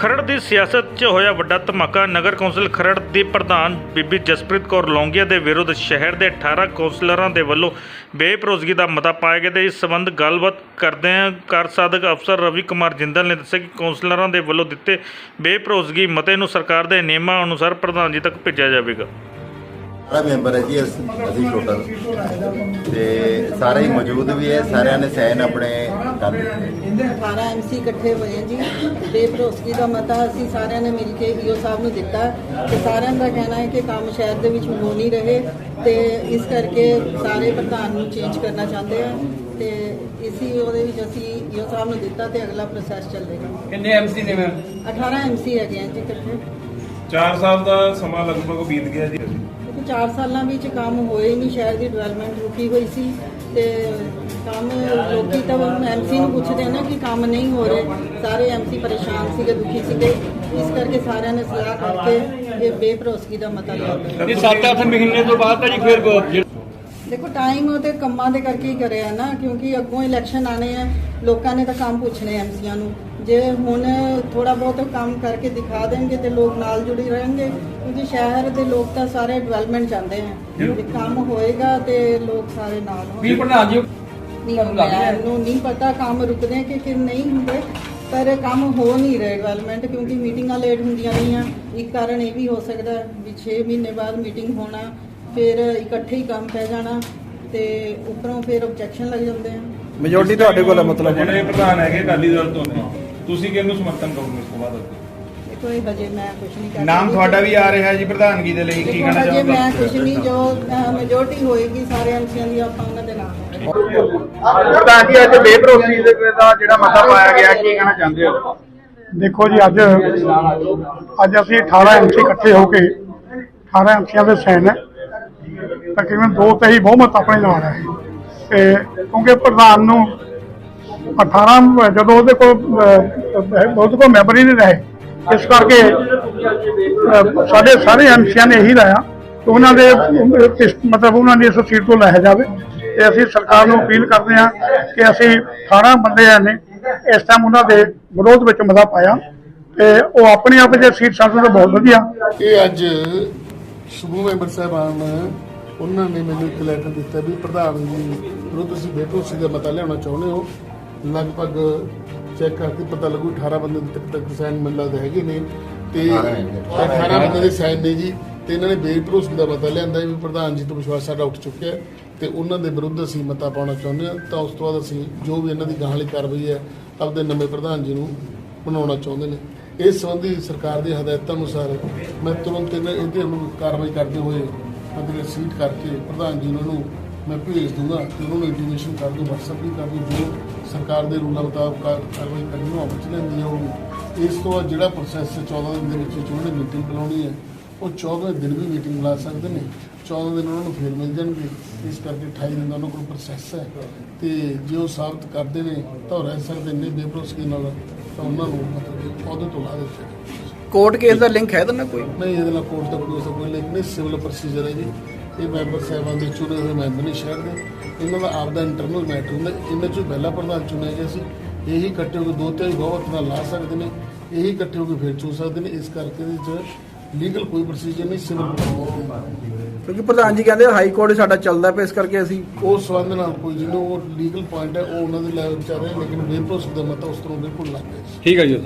ਖਰੜ ਦੀ ਸਿਆਸਤ 'ਚ ਹੋਇਆ ਵੱਡਾ ਧਮਾਕਾ, ਨਗਰ ਕੌਂਸਲ ਖਰੜ ਦੀ ਪ੍ਰਧਾਨ ਬੀਬੀ ਜਸਪ੍ਰੀਤ ਕੌਰ ਲੌਂਗੀਆ ਦੇ ਵਿਰੁੱਧ ਸ਼ਹਿਰ ਦੇ 18 ਕੌਂਸਲਰਾਂ ਦੇ ਵੱਲੋਂ ਬੇਪਰੋਜ਼ਗੀ ਦਾ ਮਤਾ ਪਾਇਆ ਗਿਆ ਤੇ ਇਸ ਸੰਬੰਧ ਗੱਲਬਾਤ ਕਰਦਿਆਂ ਕਰ ਸਾਧਕ ਅਫਸਰ ਰਵੀ ਕੁਮਾਰ ਜਿੰਦਲ ਨੇ ਦੱਸਿਆ ਕਿ ਕੌਂਸਲਰਾਂ ਦੇ ਵੱਲੋਂ ਦਿੱਤੇ ਬੇਪਰੋਜ਼ਗੀ ਮਤੇ ਨੂੰ ਸਰਕਾਰ ਦੇ ਨਿਯਮਾਂ ਅਨੁਸਾਰ ਪ੍ਰਧਾਨ ਜੀ ਤੱਕ ਭੇਜਿਆ ਜਾਵੇਗਾ। ਸਾਰਾ ਮੈਂਬਰ ਹੈ ਜੀ ਅਸੀਂ ਅਸੀਂ ਟੋਟਲ ਤੇ ਸਾਰੇ ਹੀ ਮੌਜੂਦ ਵੀ ਹੈ ਸਾਰਿਆਂ ਨੇ ਸਾਈਨ ਆਪਣੇ ਕਰ ਦਿੱਤੇ 18 ਐਮਸੀ ਇਕੱਠੇ ਹੋਏ ਆ ਜੀ। ਬੇਭਰੋਸਗੀ ਦਾ ਮਤਾ ਅਸੀਂ ਸਾਰਿਆਂ ਨੇ ਮਿਲ ਕੇ ਈਓ ਸਾਹਿਬ ਨੂੰ ਦਿੱਤਾ। ਤੇ ਸਾਰਿਆਂ ਦਾ ਕਹਿਣਾ ਹੈ ਕਿ ਕੰਮ ਸ਼ਹਿਰ ਦੇ ਵਿੱਚ ਹੋ ਨਹੀਂ ਰਹੇ। ਤੇ ਇਸ ਕਰਕੇ ਸਾਰੇ ਪ੍ਰਧਾਨ ਨੂੰ ਚੇਂਜ ਕਰਨਾ ਚਾਹੁੰਦੇ ਆ। ਤੇ ਇਸੀ ਉਹਦੇ ਵਿੱਚ ਅਸੀਂ ਈਓ ਸਾਹਿਬ ਨੂੰ ਦਿੱਤਾ ਤੇ ਅਗਲਾ ਪ੍ਰੋਸੈਸ ਚੱਲੇਗਾ। ਕਿੰਨੇ ਐਮਸੀ ਨੇ ਮੈਮ? 18 ਐਮਸੀ ਹੈਗੇ ਆ ਜੀ ਇਕੱਠੇ। 4 ਸਾਲ ਦਾ ਸਮਾਂ ਲਗਭਗ ਬੀਤ ਗਿਆ ਜੀ। 4 ਸਾਲਾਂ ਵਿੱਚ ਕੰਮ ਹੋਏ ਨਹੀਂ ਸ਼ਹਿਰ ਦੀ ਡਿਵੈਲਪਮੈਂਟ ਰੁਕੀ ਹੋਈ ਸੀ ਤੇ ਕੰਮ ਲੋਕੀ ਤਾਂ ਐਮਸੀ ਨੂੰ ਪੁੱਛਦੇ ਆ ਨਾ ਕਿ ਕੰਮ ਨਹੀਂ ਹੋ ਰਹੇ। ਸਾਰੇ ਐਮਸੀ ਪਰੇਸ਼ਾਨ ਸੀਗੇ, ਦੁਖੀ ਸੀਗੇ। ਇਸ ਕਰਕੇ ਸਾਰਿਆਂ ਨੇ ਸਲਾਹ ਕਰਕੇ ਇਹ ਬੇਭਰੋਸਗੀ ਦਾ ਮਤਾ ਲਿਆ। ਇਹ 7-8 ਮਹੀਨੇ ਤੋਂ ਬਾਅਦ ਤਾਂ ਜੀ ਫਿਰ ਦੇਖੋ ਟਾਈਮ ਉਹ ਤੇ ਕੰਮਾਂ ਦੇ ਕਰਕੇ ਹੀ ਕਰਿਆ ਨਾ ਕਿਉਂਕਿ ਅੱਗੋਂ ਇਲੈਕਸ਼ਨ ਆਣੇ ਆ ਲੋਕਾਂ ਨੇ ਤਾਂ ਕੰਮ ਪੁੱਛਣੇ ਐਮਸੀਆਂ ਨੂੰ। ਜੇ ਹੁਣ ਥੋੜਾ ਬਹੁਤ ਕੰਮ ਕਰਕੇ ਦਿਖਾ ਦੇਣਗੇ ਤੇ ਲੋਕ ਨਾਲ ਜੁੜੇ ਰਹਿਣਗੇ ਕਿਉਂਕਿ ਸ਼ਹਿਰ ਦੇ ਲੋਕ ਤਾਂ ਸਾਰੇ ਡਿਵੈਲਪਮੈਂਟ ਚਾਹੁੰਦੇ ਆ। ਜੇ ਕੰਮ ਹੋਏਗਾ ਤੇ ਲੋਕ ਸਾਰੇ ਨਾਲ ਵੀ ਹੋਣਗੇ ਪ੍ਰਧਾਨ ਜੀ ਨਹੀਂ ਮੈਨੂੰ ਨਹੀਂ ਪਤਾ ਕੰਮ ਰੁਕਦੇ ਕਿ ਕਿ ਨਹੀਂ ਹੁੰਦੇ ਪਰ ਕੰਮ ਹੋ ਨਹੀਂ ਰਿਹਾ ਡਿਵੈਲਪਮੈਂਟ ਕਿਉਂਕਿ ਮੀਟਿੰਗਾਂ ਲੇਟ ਹੁੰਦੀਆਂ ਰਹੀਆਂ। ਇੱਕ ਕਾਰਨ ਇਹ ਵੀ ਹੋ ਸਕਦਾ ਵੀ 6 ਮਹੀਨੇ ਬਾਅਦ ਮੀਟਿੰਗ ਹੋਣਾ ਫਿਰ ਇਕੱਠੇ ਹੀ ਕੰਮ ਪੈ ਜਾਣਾ ਤੇ ਉੱਪਰੋਂ ਫਿਰ ਆਬਜੈਕਸ਼ਨ ਲੱਗ ਜਾਂਦੇ ਆ। ਮੈਜੋਰਟੀ ਤੁਹਾਡੇ ਕੋਲ ਹੈ ਮਤਲਬ ਹੁਣ ਜਿਹੜੇ ਪ੍ਰਧਾਨ ਹੈਗੇ ਅਕਾਲੀ ਦਲ ਤੋਂ ਨੇ। ਤੁਸੀਂ ਕਿਹਨੂੰ ਸਮਰਥਨ ਕਰੋਗੇ ਇਸ ਤੋਂ ਬਾਅਦ ਦੇਖੋ ਇਹ ਹਜੇ ਮੈਂ ਕੁਝ ਨਹੀਂ ਕਰ ਨਾਮ। ਤੁਹਾਡਾ ਵੀ ਆ ਰਿਹਾ ਜੀ ਪ੍ਰਧਾਨਗੀ ਦੇ ਲਈ ਕੀ ਕਹਿਣਾ ਹਜੇ ਮੈਂ ਚਾਹੋਗੇ ਕੁਝ ਨਹੀਂ ਜੋ ਮੈਜੋਰਟੀ ਹੋਏਗੀ ਸਾਰੇ ਐਮਸੀਆਂ ਦੀ ਆਪਾਂ ਉਹਨਾਂ ਦੇ ਨਾਮ ਪ੍ਰਧਾਨ ਜੀ ਅੱਜ ਬੇਭਰੋਸਗੀ ਦੇ ਦਾ ਜਿਹੜਾ ਮਤਾ ਪਾਇਆ ਗਿਆ ਕੀ ਕਹਿਣਾ ਚਾਹੁੰਦੇ ਹੋ? ਦੇਖੋ ਜੀ ਅੱਜ ਅੱਜ ਅਸੀਂ 18 ਐਮਸੀ ਇਕੱਠੇ ਹੋ ਕੇ 18 ਐਮਸੀਆਂ ਦੇ ਸਾਈਨ ਹੈ ਤਕਰੀਬਨ ਦੋ ਤੇ ਹੀ ਬਹੁਮਤ ਆਪਣੇ ਨਾਲ ਹੈ ਤੇ ਕਿਉਂਕਿ ਪ੍ਰਧਾਨ ਨੂੰ 18 ਜਦੋਂ ਉਹਦੇ ਕੋਲ ਅਹ, ਉਹਦੇ ਮੈਂਬਰ ਹੀ ਨਹੀਂ ਰਹੇ। ਇਸ ਕਰਕੇ ਸਾਡੇ ਸਾਰੇ ਐਮਸੀਆਂ ਨੇ ਇਹੀ ਰਾਇਆ ਕਿ ਉਹਨਾਂ ਦੇ ਮਤਲਬ ਉਹਨਾਂ ਦੀ ਇਸ ਸੀਟ ਤੋਂ ਲਾਇਆ ਜਾਵੇ। ਤੇ ਅਸੀਂ ਸਰਕਾਰ ਨੂੰ ਅਪੀਲ ਕਰਦੇ ਹਾਂ ਕਿ ਅਸੀਂ 18 ਬੰਦੇ ਨੇ ਇਸ ਟਾਈਮ ਉਹਨਾਂ ਦੇ ਵਿਰੋਧ ਵਿੱਚ ਮਤਾ ਪਾਇਆ। ਤੇ ਉਹ ਆਪਣੇ ਆਪ ਜੇ ਸੀਟ ਸਾਡੇ ਤੋਂ ਬਹੁਤ ਵਧੀਆ। ਇਹ ਅੱਜ ਸਮੂਹ ਮੈਂਬਰ ਸਾਹਿਬਾਨ ਉਹਨਾਂ ਨੇ ਮੈਨੂੰ ਇੱਕ ਲੈਟਰ ਦਿੱਤਾ ਵੀ ਪ੍ਰਧਾਨ ਜੀ ਵਿਰੁੱਧ ਤੁਸੀਂ ਬੇਭਰੋਸਗੀ ਦਾ ਮਤਾ ਲਿਆਉਣਾ ਚਾਹੁੰਦੇ ਹੋ। ਲਗਭਗ ਚੈੱਕ ਕਰਕੇ ਪਤਾ ਲੱਗੂ 18 ਬੰਦੇ ਤੱਕ ਤੱਕ ਸਾਈਨ ਮਿਲ ਲੱਗਦੇ ਹੈਗੇ ਨੇ ਤੇ 18 ਬੰਦੇ ਦੇ ਸਾਈਨ ਨੇ ਜੀ ਤੇ ਇਹਨਾਂ ਨੇ ਬੇਭਰੋਸਗੀ ਦਾ ਮਤਾ ਲਿਆਂਦਾ ਵੀ ਪ੍ਰਧਾਨ ਜੀ ਤੋਂ ਵਿਸ਼ਵਾਸ ਸਾਡਾ ਉੱਠ ਚੁੱਕਿਆ ਤੇ ਉਹਨਾਂ ਦੇ ਵਿਰੁੱਧ ਅਸੀਂ ਮਤਾ ਪਾਉਣਾ ਚਾਹੁੰਦੇ ਹਾਂ। ਤਾਂ ਉਸ ਤੋਂ ਬਾਅਦ ਅਸੀਂ ਜੋ ਵੀ ਇਹਨਾਂ ਦੀ ਗਾਹਾਂ ਵਾਲੀ ਕਾਰਵਾਈ ਹੈ ਆਪਦੇ ਨਵੇਂ ਪ੍ਰਧਾਨ ਜੀ ਨੂੰ ਬਣਾਉਣਾ ਚਾਹੁੰਦੇ ਨੇ। ਇਸ ਸੰਬੰਧੀ ਸਰਕਾਰ ਦੀ ਹਦਾਇਤਾਂ ਅਨੁਸਾਰ ਮੈਂ ਤੁਰੰਤ ਇਹਦੇ ਨੂੰ ਕਾਰਵਾਈ ਕਰਦੇ ਹੋਏ ਅਗਲੇ ਸੀਟ ਕਰਕੇ ਪ੍ਰਧਾਨ ਜੀ ਉਹਨਾਂ ਨੂੰ ਮੈਂ ਭੇਜ ਦੂੰਗਾ ਤੇ ਉਹਨਾਂ ਨੂੰ ਇੰਟੀਮੇਸ਼ਨ ਕਰ ਦੂੰ WhatsApp ਵੀ ਕਰ ਦੂੰ ਜੋ ਸਰਕਾਰ ਦੇ ਰੂਲਾਂ ਮੁਤਾਬਕ ਕਾ- ਕਾਰਵਾਈ ਕਰਨੀ ਉਹ ਅਮਲ ਚ ਲੈਂਦੀ ਹੋਊਗੀ ਇਸ ਤੋਂ ਬਾਅਦ ਜਿਹੜਾ ਪ੍ਰੋਸੈਸ 14 ਦਿਨ ਦੇ ਵਿੱਚ ਵਿੱਚ ਉਹਨਾਂ ਨੇ ਮੀਟਿੰਗ ਬੁਲਾਉਣੀ ਹੈ, ਉਹ 14 ਦਿਨ ਵੀ ਮੀਟਿੰਗ ਬੁਲਾ ਸਕਦੇ ਨੇ। 14 ਦਿਨ ਉਹਨਾਂ ਨੂੰ ਫੇਰ ਮਿਲ ਜਾਣਗੇ। ਇਸ ਕਰਕੇ 28 ਦਿਨ ਦਾ ਉਹਨਾਂ ਕੋਲ ਪ੍ਰੋਸੈਸ ਹੈ। ਤੇ ਜੇ ਉਹ ਸਾਬਤ ਕਰਦੇ ਨੇ, ਤਾਂ ਉਹ ਰਹਿ ਸਕਦੇ ਨੇ ਬੇਭਰੋਸਗੀ ਨਾਲ ਤਾਂ ਉਹਨਾਂ ਨੂੰ ਮਤਲਬ ਕਿ ਅਹੁਦੇ ਤੋਂ ਲਾ ਦਿੱਤੇ ਕੋਰਟ ਕੇਸ ਦਾ ਲਿੰਕ ਹੈ ਤਾਂ ਨਾ ਕੋਈ? ਨਹੀਂ ਇਹਦੇ ਨਾਲ ਕੋਰਟ ਦਾ ਕੋਈ ਕੋਈ ਲਿੰਕ ਨਹੀਂ ਸਿਵਲ ਪ੍ਰੋਸੀਜਰ ਹੈ ਜੀ। ਇਹ ਮੈਂਬਰ ਸਾਹਿਬਾਨ ਦੇ ਚੁਣੇ ਹੋਏ ਮੈਂਬਰ ਨੇ ਸ਼ਹਿਰ ਦੇ। ਇਹਨਾਂ ਦਾ ਆਪਦਾ ਇੰਟਰਨਲ ਮੈਟਰ ਹੁੰਦਾ। ਇਹਨਾਂ ਚੋਂ ਪਹਿਲਾ ਪ੍ਰਧਾਨ ਚੁਣਿਆ ਗਿਆ ਸੀ। ਇਹੀ ਇਕੱਠੇ ਹੋ ਕੇ ਦੋ ਤਿਹਾਈ ਬਹੁਮਤ ਨਾਲ ਲਾ ਸਕਦੇ ਨੇ। ਇਹੀ ਇਕੱਠੇ ਹੋ ਕੇ ਫਿਰ ਚੁਣ ਸਕਦੇ ਨੇ। ਇਸ ਕਰਕੇ ਇਹਦੇ ਵਿੱਚ ਲੀਗਲ ਕੋਈ ਪ੍ਰੋਸੀਜਰ ਨਹੀਂ ਸਿਵਲ ਕਿਉਂਕਿ ਪ੍ਰਧਾਨ ਜੀ ਕਹਿੰਦੇ ਹਾਈ ਕੋਰਟ ਸਾਡਾ ਚੱਲਦਾ ਪਿਆ ਇਸ ਕਰਕੇ ਅਸੀਂ ਉਸ ਸੰਬੰਧ ਨਾਲ ਕੋਈ ਜਿਹਨੂੰ ਉਹ ਲੀਗਲ ਪੁਆਇੰਟ ਹੈ ਉਹ ਉਹਨਾਂ ਦੇ ਲੈਵਲ ਚ ਆ ਰਿਹਾ ਲੇਕਿਨ ਬੇਭਰੋਸਗੀ ਦਾ ਮਤਾ ਉਸ ਤਰ੍ਹਾਂ ਬਿਲਕੁਲ ਲੱਗ ਗਿਆ। ਠੀਕ ਹੈ ਜੀ